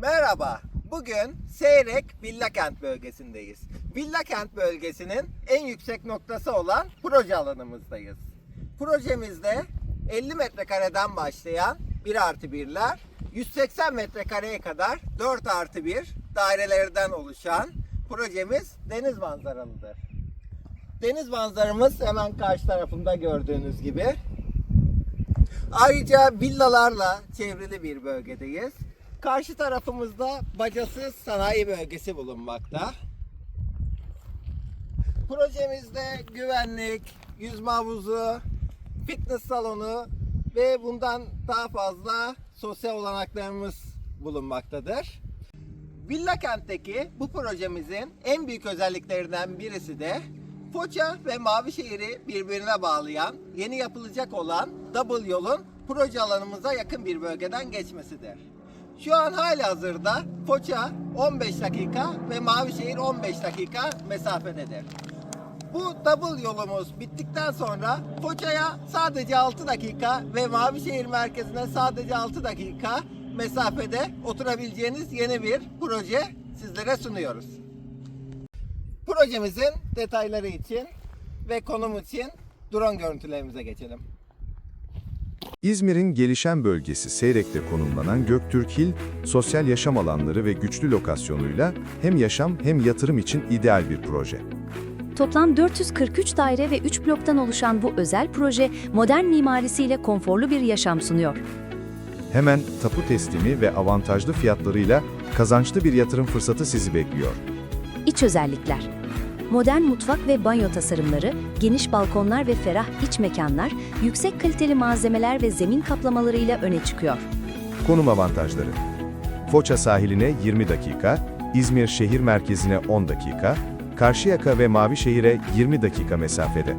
Merhaba. Bugün Seyrek Villakent bölgesindeyiz. Villakent bölgesinin en yüksek noktası olan proje alanımızdayız. Projemizde 50 metrekareden başlayan 1 artı 1'ler 180 metrekareye kadar 4 artı 1 dairelerden oluşan projemiz deniz manzaralıdır. Deniz manzaramız hemen karşı tarafında gördüğünüz gibi. Ayrıca villalarla çevrili bir bölgedeyiz. Karşı tarafımızda bacasız sanayi bölgesi bulunmakta. Projemizde güvenlik, yüzme havuzu, fitness salonu ve bundan daha fazla sosyal olanaklarımız bulunmaktadır. Villa Kent'teki bu projemizin en büyük özelliklerinden birisi de Foça ve Mavişehir'i birbirine bağlayan yeni yapılacak olan double yolun proje alanımıza yakın bir bölgeden geçmesidir. Şu an hali hazırda Foça 15 dakika ve Mavişehir 15 dakika mesafededir. Bu double yolumuz bittikten sonra Foça'ya sadece 6 dakika ve Mavişehir merkezine sadece 6 dakika mesafede oturabileceğiniz yeni bir proje sizlere sunuyoruz. Projemizin detayları için ve konum için drone görüntülerimize geçelim. İzmir'in gelişen bölgesi Seyrek'te konumlanan Göktürk Hill, sosyal yaşam alanları ve güçlü lokasyonuyla hem yaşam hem yatırım için ideal bir proje. Toplam 443 daire ve 3 bloktan oluşan bu özel proje modern mimarisiyle konforlu bir yaşam sunuyor. Hemen tapu teslimi ve avantajlı fiyatlarıyla kazançlı bir yatırım fırsatı sizi bekliyor. İç özellikler. Modern mutfak ve banyo tasarımları, geniş balkonlar ve ferah iç mekanlar, yüksek kaliteli malzemeler ve zemin kaplamalarıyla öne çıkıyor. Konum avantajları. Foça sahiline 20 dakika, İzmir şehir merkezine 10 dakika, Karşıyaka ve Mavişehir'e 20 dakika mesafede.